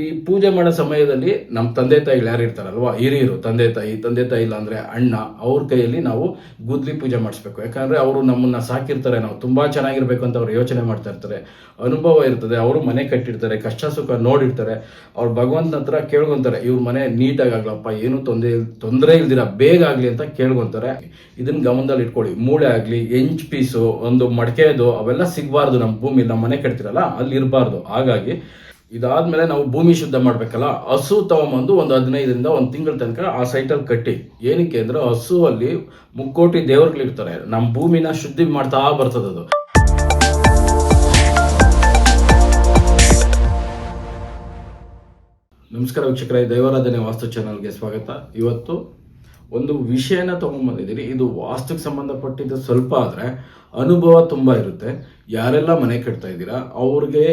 ಈ ಪೂಜೆ ಮಾಡೋ ಸಮಯದಲ್ಲಿ ನಮ್ಮ ತಂದೆ ತಾಯಿಗಳು ಯಾರು ಇರ್ತಾರಲ್ವಾ? ಹಿರಿಯರು, ತಂದೆ ತಾಯಿ ತಂದೆ ತಾಯಿ ಇಲ್ಲ ಅಂದರೆ ಅಣ್ಣ, ಅವ್ರ ಕೈಯಲ್ಲಿ ನಾವು ಗುದ್ಲಿ ಪೂಜೆ ಮಾಡಿಸ್ಬೇಕು. ಯಾಕಂದ್ರೆ ಅವರು ನಮ್ಮನ್ನ ಸಾಕಿರ್ತಾರೆ, ನಾವು ತುಂಬಾ ಚೆನ್ನಾಗಿರ್ಬೇಕು ಅಂತ ಅವ್ರು ಯೋಚನೆ ಮಾಡ್ತಾ ಇರ್ತಾರೆ. ಅನುಭವ ಇರ್ತದೆ, ಅವರು ಮನೆ ಕಟ್ಟಿರ್ತಾರೆ, ಕಷ್ಟ ಸುಖ ನೋಡಿರ್ತಾರೆ. ಅವ್ರು ಭಗವಂತನ ಹತ್ರ ಕೇಳ್ಕೊಂತಾರೆ, ಇವ್ರ ಮನೆ ನೀಟಾಗಿ ಆಗ್ಲಪ್ಪ, ಏನು ತೊಂದರೆ ತೊಂದರೆ ಇಲ್ದಿರ, ಬೇಗ ಆಗಲಿ ಅಂತ ಕೇಳ್ಕೊಂತಾರೆ. ಇದನ್ನ ಗಮನದಲ್ಲಿ ಇಟ್ಕೊಳ್ಳಿ, ಮೂಳೆ ಆಗ್ಲಿ ಎಂಚ್ ಪೀಸು, ಒಂದು ಮಡಕೆದು, ಅವೆಲ್ಲ ಸಿಗಬಾರ್ದು ನಮ್ಮ ಭೂಮಿ ನಮ್ಮ ಮನೆ ಕಟ್ತಿರಲ್ಲ ಅಲ್ಲಿ ಇರಬಾರ್ದು ಹಾಗಾಗಿ ಇದಾದ್ಮೇಲೆ ನಾವು ಭೂಮಿ ಶುದ್ಧ ಮಾಡ್ಬೇಕಲ್ಲ, ಹಸು ತಗೊಂಬಂದು ಒಂದು ಹದಿನೈದರಿಂದ ಒಂದು ತಿಂಗಳ ತನಕ ಆ ಸೈಟಲ್ಲಿ ಕಟ್ಟಿ. ಏನಕ್ಕೆ ಅಂದ್ರೆ ಹಸುವಲ್ಲಿ ಮುಕ್ಕೋಟಿ ದೇವರುಗಳಿರ್ತಾರೆ ನಮ್ಮ ಭೂಮಿನ ಶುದ್ಧಿ ಮಾಡ್ತಾ ಬರ್ತದದು ನಮಸ್ಕಾರ ವೀಕ್ಷಕರೇ, ದೈವಾರಾಧನೆ ವಾಸ್ತು ಚಾನಲ್ಗೆ ಸ್ವಾಗತ. ಇವತ್ತು ಒಂದು ವಿಷಯನ ತಗೊಂಡ್ಬಂದಿದ್ದೀನಿ ಇದು ವಾಸ್ತುಗೆ ಸಂಬಂಧಪಟ್ಟಿದ್ದು ಸ್ವಲ್ಪ ಆದರೆ ಅನುಭವ ತುಂಬ ಇರುತ್ತೆ. ಯಾರೆಲ್ಲ ಮನೆ ಕಟ್ತಾ ಇದ್ದೀರಾ, ಅವ್ರಿಗೆ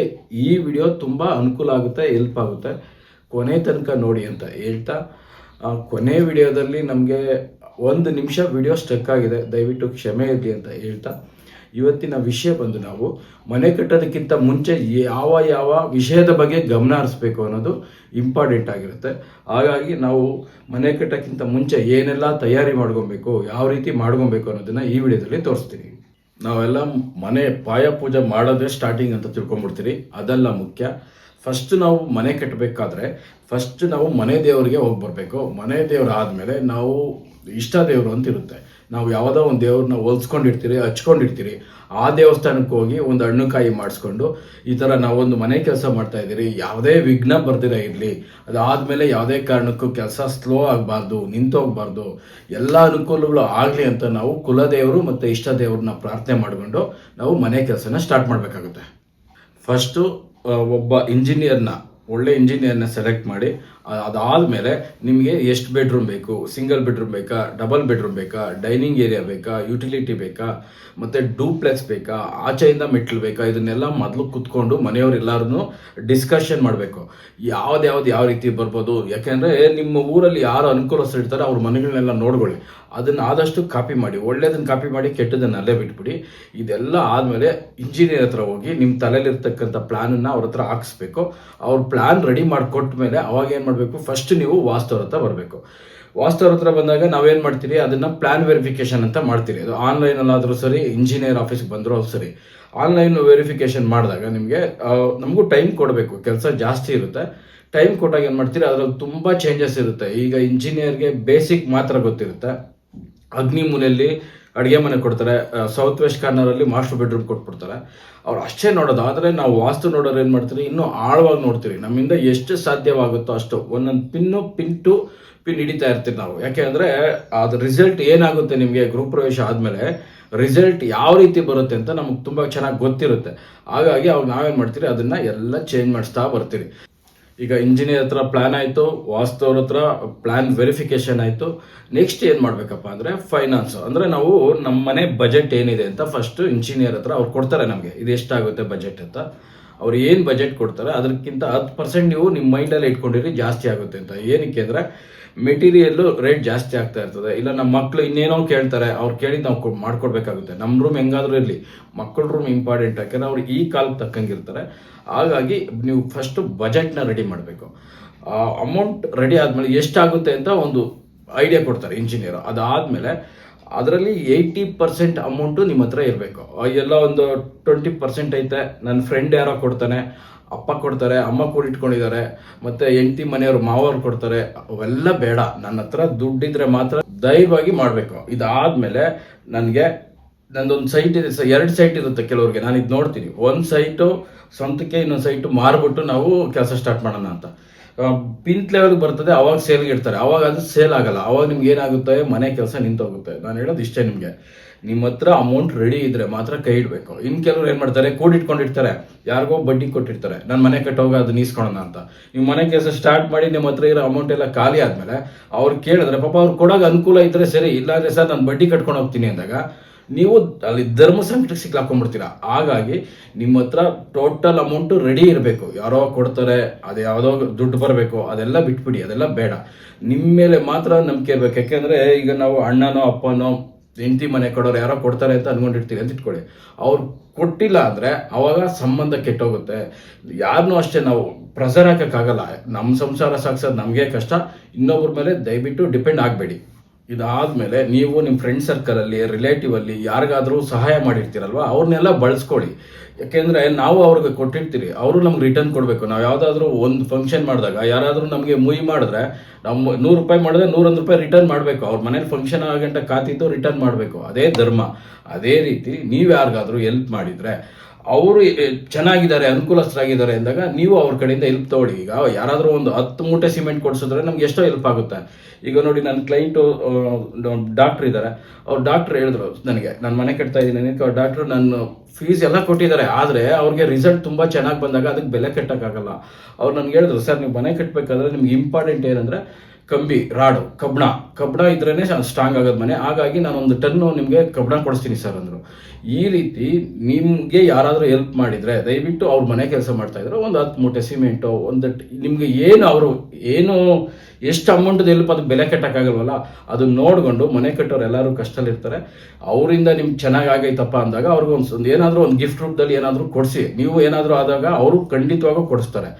ಈ ವಿಡಿಯೋ ತುಂಬ ಅನುಕೂಲ ಆಗುತ್ತೆ ಹೆಲ್ಪ್ ಆಗುತ್ತೆ. ಕೊನೆ ತನಕ ನೋಡಿ ಅಂತ ಹೇಳ್ತಾ, ಆ ಕೊನೆ ವಿಡಿಯೋದಲ್ಲಿ ನಮಗೆ ಒಂದು ನಿಮಿಷ ವಿಡಿಯೋ ಸ್ಟಕ್ ಆಗಿದೆ. ದಯವಿಟ್ಟು ಕ್ಷಮೆ ಇರಲಿ ಅಂತ ಹೇಳ್ತಾ, ಇವತ್ತಿನ ವಿಷಯ ಬಂದು ನಾವು ಮನೆ ಕಟ್ಟೋದಕ್ಕಿಂತ ಮುಂಚೆ ಯಾವ ಯಾವ ವಿಷಯದ ಬಗ್ಗೆ ಗಮನ ಹರಿಸ್ಬೇಕು ಅನ್ನೋದು ಇಂಪಾರ್ಟೆಂಟ್ ಆಗಿರುತ್ತೆ. ಹಾಗಾಗಿ ನಾವು ಮನೆ ಕಟ್ಟೋಕ್ಕಿಂತ ಮುಂಚೆ ಏನೆಲ್ಲ ತಯಾರಿ ಮಾಡ್ಕೊಬೇಕು, ಯಾವ ರೀತಿ ಮಾಡ್ಕೊಬೇಕು ಅನ್ನೋದನ್ನ ಈ ವಿಡಿಯೋದಲ್ಲಿ ತೋರಿಸ್ತೀನಿ. ನಾವೆಲ್ಲ ಮನೆ ಪಾಯ ಪೂಜೆ ಮಾಡೋದೇ ಸ್ಟಾರ್ಟಿಂಗ್ ಅಂತ ತಿಳ್ಕೊಂಡ್ಬಿಡ್ತೀರಿ. ಅದೆಲ್ಲ ಮುಖ್ಯ. ಫಸ್ಟ್ ನಾವು ಮನೆ ಕಟ್ಟಬೇಕಾದ್ರೆ ಫಸ್ಟ್ ನಾವು ಮನೆ ದೇವರಿಗೆ ಹೋಗಿ ಬರಬೇಕು. ಮನೆ ದೇವ್ರು ಆದಮೇಲೆ ನಾವು ಇಷ್ಟ ದೇವರು ಅಂತ ಇರುತ್ತೆ. ನಾವು ಯಾವುದೋ ಒಂದು ದೇವ್ರನ್ನ ಹೋಲ್ಸ್ಕೊಂಡಿರ್ತೀರಿ, ಹಚ್ಕೊಂಡಿರ್ತೀರಿ, ಆ ದೇವಸ್ಥಾನಕ್ಕೆ ಹೋಗಿ ಒಂದು ಹಣ್ಣುಕಾಯಿ ಮಾಡಿಸ್ಕೊಂಡು ಈ ಥರ ನಾವೊಂದು ಮನೆ ಕೆಲಸ ಮಾಡ್ತಾ ಇದ್ದೀರಿ, ಯಾವುದೇ ವಿಘ್ನ ಬರ್ದಿರ ಇರಲಿ, ಅದಾದಮೇಲೆ ಯಾವುದೇ ಕಾರಣಕ್ಕೂ ಕೆಲಸ ಸ್ಲೋ ಆಗಬಾರ್ದು ನಿಂತೋಗ್ಬಾರ್ದು ಎಲ್ಲ ಅನುಕೂಲಗಳು ಆಗಲಿ ಅಂತ ನಾವು ಕುಲದೇವರು ಮತ್ತು ಇಷ್ಟ ದೇವ್ರನ್ನ ಪ್ರಾರ್ಥನೆ ಮಾಡಿಕೊಂಡು ನಾವು ಮನೆ ಕೆಲಸನ ಸ್ಟಾರ್ಟ್ ಮಾಡಬೇಕಾಗುತ್ತೆ. ಫಸ್ಟು ಒಬ್ಬ ಇಂಜಿನಿಯರ್ನ ಒಳ್ಳೆ ಇಂಜಿನಿಯರ್ನ ಸೆಲೆಕ್ಟ್ ಮಾಡಿ ಅದಾದಮೇಲೆ ನಿಮಗೆ ಎಷ್ಟು ಬೆಡ್ರೂಮ್ ಬೇಕು? ಸಿಂಗಲ್ ಬೆಡ್ರೂಮ್ ಬೇಕಾ? ಡಬಲ್ ಬೆಡ್ರೂಮ್ ಬೇಕಾ? ಡೈನಿಂಗ್ ಏರಿಯಾ ಬೇಕಾ? ಯುಟಿಲಿಟಿ ಬೇಕಾ? ಮತ್ತು ಡೂಪ್ಲೆಕ್ಸ್ ಬೇಕಾ? ಆಚೆಯಿಂದ ಮೆಟ್ಲು ಬೇಕಾ? ಇದನ್ನೆಲ್ಲ ಮೊದಲು ಕುತ್ಕೊಂಡು ಮನೆಯವರೆಲ್ಲರೂ ಡಿಸ್ಕಷನ್ ಮಾಡಬೇಕು. ಯಾವ್ದು ಯಾವ ರೀತಿ ಬರ್ಬೋದು? ಯಾಕೆಂದರೆ ನಿಮ್ಮ ಊರಲ್ಲಿ ಯಾರು ಅನುಕೂಲಸ್ಥರು ಇರ್ತಾರೆ ಅವ್ರ ಮನೆಗಳನ್ನೆಲ್ಲ ನೋಡ್ಕೊಳ್ಳಿ. ಅದನ್ನು ಆದಷ್ಟು ಕಾಪಿ ಮಾಡಿ ಒಳ್ಳೆಯದನ್ನು ಕಾಪಿ ಮಾಡಿ, ಕೆಟ್ಟದನ್ನ ಅಲ್ಲೇ ಬಿಟ್ಬಿಡಿ. ಇದೆಲ್ಲ ಆದಮೇಲೆ ಇಂಜಿನಿಯರ್ ಹತ್ರ ಹೋಗಿ ನಿಮ್ಮ ತಲೆಯಲ್ಲಿರ್ತಕ್ಕಂಥ ಪ್ಲ್ಯಾನನ್ನು ಅವ್ರ ಹತ್ರ ಹಾಕಿಸ್ಬೇಕು. ಅವ್ರ ಪ್ಲ್ಯಾನ್ ರೆಡಿ ಮೇಲೆ ಅವಾಗ ಏನು ಮಾಡಬೇಕು? ಫಸ್ಟ್ ನೀವು ವಾಸ್ತವ್ರ ಹತ್ರ ಬರಬೇಕು. ವಾಸ್ತವ್ರ ಹತ್ರ ಬಂದಾಗ ನಾವೇನು ಮಾಡ್ತೀರಿ? ಅದನ್ನು ಪ್ಲ್ಯಾನ್ ವೆರಿಫಿಕೇಶನ್ ಅಂತ ಮಾಡ್ತೀರಿ. ಅದು ಆನ್ಲೈನಲ್ಲಾದರೂ ಸರಿ ಇಂಜಿನಿಯರ್ ಆಫೀಸ್ಗೆ ಬಂದರೂ ಸರಿ. ಆನ್ಲೈನ್ ವೆರಿಫಿಕೇಶನ್ ಮಾಡಿದಾಗ ನಿಮಗೆ ನಮಗೂ ಟೈಮ್ ಕೊಡಬೇಕು. ಕೆಲಸ ಜಾಸ್ತಿ ಇರುತ್ತೆ. ಟೈಮ್ ಕೊಟ್ಟಾಗ ಏನು ಮಾಡ್ತೀರಿ? ಅದರಲ್ಲಿ ತುಂಬ ಚೇಂಜಸ್ ಇರುತ್ತೆ. ಈಗ ಇಂಜಿನಿಯರ್ಗೆ ಬೇಸಿಕ್ ಮಾತ್ರ ಗೊತ್ತಿರುತ್ತೆ. ಅಗ್ನಿ ಮೂಲೆಯಲ್ಲಿ ಅಡುಗೆ ಮನೆ ಕೊಡ್ತಾರೆ. ಸೌತ್ ವೆಸ್ಟ್ ಕಾರ್ನರಲ್ಲಿ ಮಾಸ್ಟರ್ ಬೆಡ್ರೂಮ್ ಕೊಟ್ಬಿಡ್ತಾರೆ. ಅವ್ರು ಅಷ್ಟೇ ನೋಡೋದು. ಆದರೆ ನಾವು ವಾಸ್ತು ನೋಡೋರು ಏನು ಮಾಡ್ತೀರಿ? ಇನ್ನೂ ಆಳವಾಗಿ ನೋಡ್ತೀವಿ ನಮ್ಮಿಂದ ಎಷ್ಟು ಸಾಧ್ಯವಾಗುತ್ತೋ ಅಷ್ಟು. ಒಂದೊಂದು ಪಿನ್ನು, ಪಿನ್ ಟು ಪಿನ್ ಹಿಡಿತಾ ಇರ್ತೀವಿ ನಾವು. ಯಾಕೆ ಅಂದರೆ ಅದು ರಿಸಲ್ಟ್ ಏನಾಗುತ್ತೆ ನಿಮಗೆ? ಗೃಹ ಪ್ರವೇಶ ಆದಮೇಲೆ ರಿಸಲ್ಟ್ ಯಾವ ರೀತಿ ಬರುತ್ತೆ ಅಂತ ನಮಗೆ ತುಂಬ ಚೆನ್ನಾಗಿ ಗೊತ್ತಿರುತ್ತೆ. ಹಾಗಾಗಿ ಅವಾಗ ನಾವೇನು ಮಾಡ್ತೀರಿ? ಅದನ್ನು ಎಲ್ಲ ಚೇಂಜ್ ಮಾಡಿಸ್ತಾ ಬರ್ತೀರಿ. ಈಗ ಇಂಜಿನಿಯರ್ ಹತ್ರ ಪ್ಲಾನ್ ಆಯಿತು ವಾಸ್ತವ್ರ ಹತ್ರ ಪ್ಲಾನ್ ವೆರಿಫಿಕೇಶನ್ ಆಯಿತು. ನೆಕ್ಸ್ಟ್ ಏನು ಮಾಡಬೇಕಪ್ಪ ಅಂದರೆ ಫೈನಾನ್ಸ್ ಅಂದರೆ ನಾವು ನಮ್ಮ ಮನೆ ಬಜೆಟ್ ಏನಿದೆ ಅಂತ ಫಸ್ಟ್ ಇಂಜಿನಿಯರ್ ಹತ್ರ ಅವ್ರು ಕೊಡ್ತಾರೆ ನಮಗೆ. ಇದು ಎಷ್ಟಾಗುತ್ತೆ ಬಜೆಟ್ ಅಂತ. ಅವ್ರು ಏನು ಬಜೆಟ್ ಕೊಡ್ತಾರೆ, ಅದಕ್ಕಿಂತ ಹತ್ತು ಪರ್ಸೆಂಟ್ ನೀವು ನಿಮ್ಮ ಮೈಂಡಲ್ಲಿ ಇಟ್ಕೊಂಡಿರಿ, ಜಾಸ್ತಿ ಆಗುತ್ತೆ ಅಂತ. ಏನಕ್ಕೆ ಅಂದರೆ ಮೆಟೀರಿಯಲ್ಲು ರೇಟ್ ಜಾಸ್ತಿ ಆಗ್ತಾ ಇರ್ತದೆ. ಇಲ್ಲ ನಮ್ಮ ಮಕ್ಕಳು ಇನ್ನೇನೋ ಕೇಳ್ತಾರೆ, ಅವ್ರು ಕೇಳಿದ್ದು ನಾವು ಮಾಡ್ಕೊಡ್ಬೇಕಾಗುತ್ತೆ. ನಮ್ಮ ರೂಮ್ ಹೆಂಗಾದ್ರೂ ಇರಲಿ ಮಕ್ಕಳ ರೂಮ್ ಇಂಪಾರ್ಟೆಂಟ್ ಯಾಕಂದ್ರೆ ಅವ್ರು ಈ ಕಾಲಕ್ಕೆ ತಕ್ಕಂಗಿರ್ತಾರೆ. ಹಾಗಾಗಿ ನೀವು ಫಸ್ಟು ಬಜೆಟ್ನ ರೆಡಿ ಮಾಡಬೇಕು. ಅಮೌಂಟ್ ರೆಡಿ ಆದಮೇಲೆ ಎಷ್ಟಾಗುತ್ತೆ ಅಂತ ಒಂದು ಐಡಿಯಾ ಕೊಡ್ತಾರೆ ಇಂಜಿನಿಯರ್ ಅದಾದಮೇಲೆ ಅದರಲ್ಲಿ ಏಯ್ಟಿ ಪರ್ಸೆಂಟ್ ಅಮೌಂಟು ನಿಮ್ಮ ಹತ್ರ ಇರಬೇಕು. ಎಲ್ಲ ಒಂದು ಟ್ವೆಂಟಿ ಪರ್ಸೆಂಟ್ ಐತೆ. ನನ್ನ ಫ್ರೆಂಡ್ ಯಾರೋ ಕೊಡ್ತಾನೆ, ಅಪ್ಪ ಕೊಡ್ತಾರೆ, ಅಮ್ಮ ಕೂಡ ಇಟ್ಕೊಂಡಿದ್ದಾರೆ, ಮತ್ತೆ ಹೆಂಡತಿ ಮನೆಯವರು ಮಾವರು ಕೊಡ್ತಾರೆ, ಅವೆಲ್ಲ ಬೇಡ. ನನ್ನ ಹತ್ರ ದುಡ್ಡಿದ್ರೆ ಮಾತ್ರ ದಯವಾಗಿ ಮಾಡಬೇಕು. ಇದಾದ್ಮೇಲೆ ನನಗೆ, ನಂದೊಂದು ಸೈಟ್ ಇದೆ ಎರಡು ಸೈಟ್ ಇರುತ್ತೆ ಕೆಲವ್ರಿಗೆ. ನಾನು ಇದು ನೋಡ್ತೀನಿ. ಒಂದು ಸೈಟು ಸ್ವಂತಕ್ಕೆ ಇನ್ನೊಂದು ಸೈಟು ಮಾರ್ಬಿಟ್ಟು ನಾವು ಕೆಲಸ ಸ್ಟಾರ್ಟ್ ಮಾಡೋಣ ಅಂತ. ಪಿಂತ್ ಲೆವೆಲ್ಗೆ ಬರ್ತದೆ, ಅವಾಗ ಸೇಲ್ಗೆ ಇಡ್ತಾರೆ. ಅವಾಗ ಅದು ಸೇಲ್ ಆಗಲ್ಲ. ಅವಾಗ ನಿಮ್ಗೆ ಏನಾಗುತ್ತೆ? ಮನೆ ಕೆಲಸ ನಿಂತೋಗುತ್ತೆ. ನಾನು ಹೇಳೋದು ಇಷ್ಟೇ ನಿಮಗೆ. ನಿಮ್ಮ ಹತ್ರ ಅಮೌಂಟ್ ರೆಡಿ ಇದ್ರೆ ಮಾತ್ರ ಕೈ ಇಡಬೇಕು. ಇನ್ನು ಕೆಲವ್ರು ಏನು ಮಾಡ್ತಾರೆ? ಕೂಡಿಟ್ಕೊಂಡಿರ್ತಾರೆ ಯಾರಿಗೋ ಬಡ್ಡಿ ಕೊಟ್ಟಿರ್ತಾರೆ. ನಾನು ಮನೆ ಕಟ್ಟೋಗ ಅದು ನೀಸ್ಕೊಳೋಣ ಅಂತ. ನೀವು ಮನೆ ಕೆಲಸ ಸ್ಟಾರ್ಟ್ ಮಾಡಿ ನಿಮ್ಮ ಹತ್ರ ಇರೋ ಅಮೌಂಟ್ ಎಲ್ಲ ಖಾಲಿ ಆದಮೇಲೆ ಅವ್ರು ಕೇಳಿದ್ರೆ, ಪಾಪ ಅವ್ರು ಕೊಡೋಕೆ ಅನುಕೂಲ ಇದ್ರೆ ಸರಿ, ಇಲ್ಲಾಂದ್ರೆ ಸರ್ ನಾನು ಬಡ್ಡಿ ಕಟ್ಕೊಂಡು ಹೋಗ್ತೀನಿ ಅಂದಾಗ ನೀವು ಅಲ್ಲಿ ಧರ್ಮ ಸಂಕಟಕ್ಕೆ ಸಿಕ್ಲಾಕೊಂಡ್ಬಿಡ್ತೀರಾ? ಹಾಗಾಗಿ ನಿಮ್ಮ ಹತ್ರ ಟೋಟಲ್ ಅಮೌಂಟು ರೆಡಿ ಇರಬೇಕು. ಯಾರೋ ಕೊಡ್ತಾರೆ, ಅದು ಯಾವುದೋ ದುಡ್ಡು ಬರಬೇಕು, ಅದೆಲ್ಲ ಬಿಟ್ಬಿಡಿ, ಅದೆಲ್ಲ ಬೇಡ. ನಿಮ್ಮ ಮೇಲೆ ಮಾತ್ರ ನಂಬಿಕೆ ಇರಬೇಕು. ಯಾಕೆಂದ್ರೆ ಈಗ ನಾವು ಅಣ್ಣನೋ, ಅಪ್ಪನೋ, ಹೆಂಡತಿ ಮನೆ ಕೊಡೋರು ಯಾರೋ ಕೊಡ್ತಾರೆ ಅಂತ ಅನ್ಕೊಂಡಿರ್ತೀರಿ ಅಂತ ಇಟ್ಕೊಳ್ಳಿ. ಅವ್ರು ಕೊಟ್ಟಿಲ್ಲ ಅಂದರೆ ಅವಾಗ ಸಂಬಂಧ ಕೆಟ್ಟೋಗುತ್ತೆ. ಯಾರನ್ನೂ ಅಷ್ಟೇ ನಾವು ಪ್ರೆಸರ್ ಹಾಕೋಕ್ಕಾಗಲ್ಲ ನಮ್ಮ ಸಂಸಾರ ಸಾಗಿಸೋದು ನಮಗೆ ಕಷ್ಟ. ಇನ್ನೊಬ್ಬರ ಮೇಲೆ ದಯವಿಟ್ಟು ಡಿಪೆಂಡ್ ಆಗಬೇಡಿ. ಇದಾದ್ಮೇಲೆ ನೀವು ನಿಮ್ಮ ಫ್ರೆಂಡ್ ಸರ್ಕಲಲ್ಲಿ ರಿಲೇಟಿವ್ ಅಲ್ಲಿ ಯಾರಿಗಾದ್ರೂ ಸಹಾಯ ಮಾಡಿರ್ತೀರಲ್ವಾ? ಅವ್ರನ್ನೆಲ್ಲ ಬಳಸ್ಕೊಳ್ಳಿ. ಯಾಕೆಂದ್ರೆ ನಾವು ಅವ್ರಿಗೆ ಕೊಟ್ಟಿರ್ತೀರಿ. ಅವರು ನಮ್ಗೆ ರಿಟರ್ನ್ ಕೊಡಬೇಕು. ನಾವು ಯಾವುದಾದ್ರೂ ಒಂದು ಫಂಕ್ಷನ್ ಮಾಡಿದಾಗ, ಯಾರಾದರೂ ನಮಗೆ ಮುಯಿ ಮಾಡಿದ್ರೆ ನಮ್ಮ ನೂರು ರೂಪಾಯಿ ಮಾಡಿದ್ರೆ ನೂರೊಂದು ರೂಪಾಯಿ ರಿಟರ್ನ್ ಮಾಡಬೇಕು. ಅವ್ರ ಮನೇಲಿ ಫಂಕ್ಷನ್ ಆಗಂಟ ಕಾತಿದ್ದು ರಿಟರ್ನ್ ಮಾಡಬೇಕು. ಅದೇ ಧರ್ಮ. ಅದೇ ರೀತಿ ನೀವು ಯಾರಿಗಾದರೂ ಹೆಲ್ಪ್ ಮಾಡಿದ್ರೆ ಅವರು ಚೆನ್ನಾಗಿದ್ದಾರೆ, ಅನುಕೂಲಸ್ಥರಾಗಿದ್ದಾರೆ ಅಂದಾಗ ನೀವು ಅವ್ರ ಕಡೆಯಿಂದ ಹೆಲ್ಪ್ ತಗೊಳ್ಳಿ. ಈಗ ಯಾರಾದರೂ ಒಂದು ಹತ್ತು ಮೂಟೆ ಸಿಮೆಂಟ್ ಕೊಡಿಸಿದ್ರೆ ನಮ್ಗೆ ಎಷ್ಟೋ ಹೆಲ್ಪ್ ಆಗುತ್ತೆ. ಈಗ ನೋಡಿ ನನ್ನ ಕ್ಲೈಂಟು ಡಾಕ್ಟ್ರ್ ಇದ್ದಾರೆ. ಅವ್ರು ಡಾಕ್ಟ್ರ್ ಹೇಳಿದ್ರು ನನಗೆ, ನಾನು ಮನೆ ಕಟ್ತಾ ಇದ್ದೀನಿ. ಅವ್ರು ಡಾಕ್ಟ್ರು ನನ್ನ ಫೀಸ್ ಎಲ್ಲ ಕೊಟ್ಟಿದ್ದಾರೆ. ಆದರೆ ಅವ್ರಿಗೆ ರಿಸಲ್ಟ್ ತುಂಬ ಚೆನ್ನಾಗಿ ಬಂದಾಗ ಅದಕ್ಕೆ ಬೆಲೆ ಕಟ್ಟೋಕ್ಕಾಗಲ್ಲ. ಅವ್ರು ನನಗೆ ಹೇಳಿದ್ರು, ಸರ್, ನೀವು ಮನೆ ಕಟ್ಟಬೇಕಾದ್ರೆ ನಿಮ್ಗೆ ಇಂಪಾರ್ಟೆಂಟ್ ಏನಂದರೆ ಕಂಬಿ, ರಾಡು ಕಬ್ಬಣ ಕಬ್ಬಣ ಇದ್ರೇ ಸ್ಟ್ರಾಂಗ್ ಆಗೋದು ಮನೆ. ಹಾಗಾಗಿ ನಾನು ಒಂದು ಟನ್ನು ನಿಮಗೆ ಕಬ್ಬಣ ಕೊಡಿಸ್ತೀನಿ ಸರ್ ಅಂದರು. ಈ ರೀತಿ ನಿಮಗೆ ಯಾರಾದರೂ ಹೆಲ್ಪ್ ಮಾಡಿದರೆ, ದಯವಿಟ್ಟು ಅವ್ರ ಮನೆ ಕೆಲಸ ಮಾಡ್ತಾ ಇದ್ರೆ ಒಂದು ಹತ್ತು ಮೂಟೆ ಸಿಮೆಂಟು ಒಂದು ನಿಮಗೆ ಏನು ಅವರು, ಏನು ಎಷ್ಟು ಅಮೌಂಟ್ ಹೆಲ್ಪ್ ಅದು ಬೆಲೆ ಕಟ್ಟಕ್ಕಾಗಲ್ವಲ್ಲ ಅದನ್ನ ನೋಡ್ಕೊಂಡು ಮನೆ ಕಟ್ಟೋರು ಎಲ್ಲರೂ ಕಷ್ಟದಲ್ಲಿರ್ತಾರೆ ಅವರಿಂದ ನಿಮ್ಗೆ ಚೆನ್ನಾಗಿ ಆಗೈತಪ್ಪ ಅಂದಾಗ ಅವ್ರಿಗೊಂದು ಏನಾದರೂ ಒಂದು ಗಿಫ್ಟ್ ರೂಪದಲ್ಲಿ ಏನಾದರೂ ಕೊಡಿಸಿ. ನೀವು ಏನಾದರೂ ಆದಾಗ ಅವರು ಖಂಡಿತವಾಗೂ ಕೊಡಿಸ್ತಾರೆ.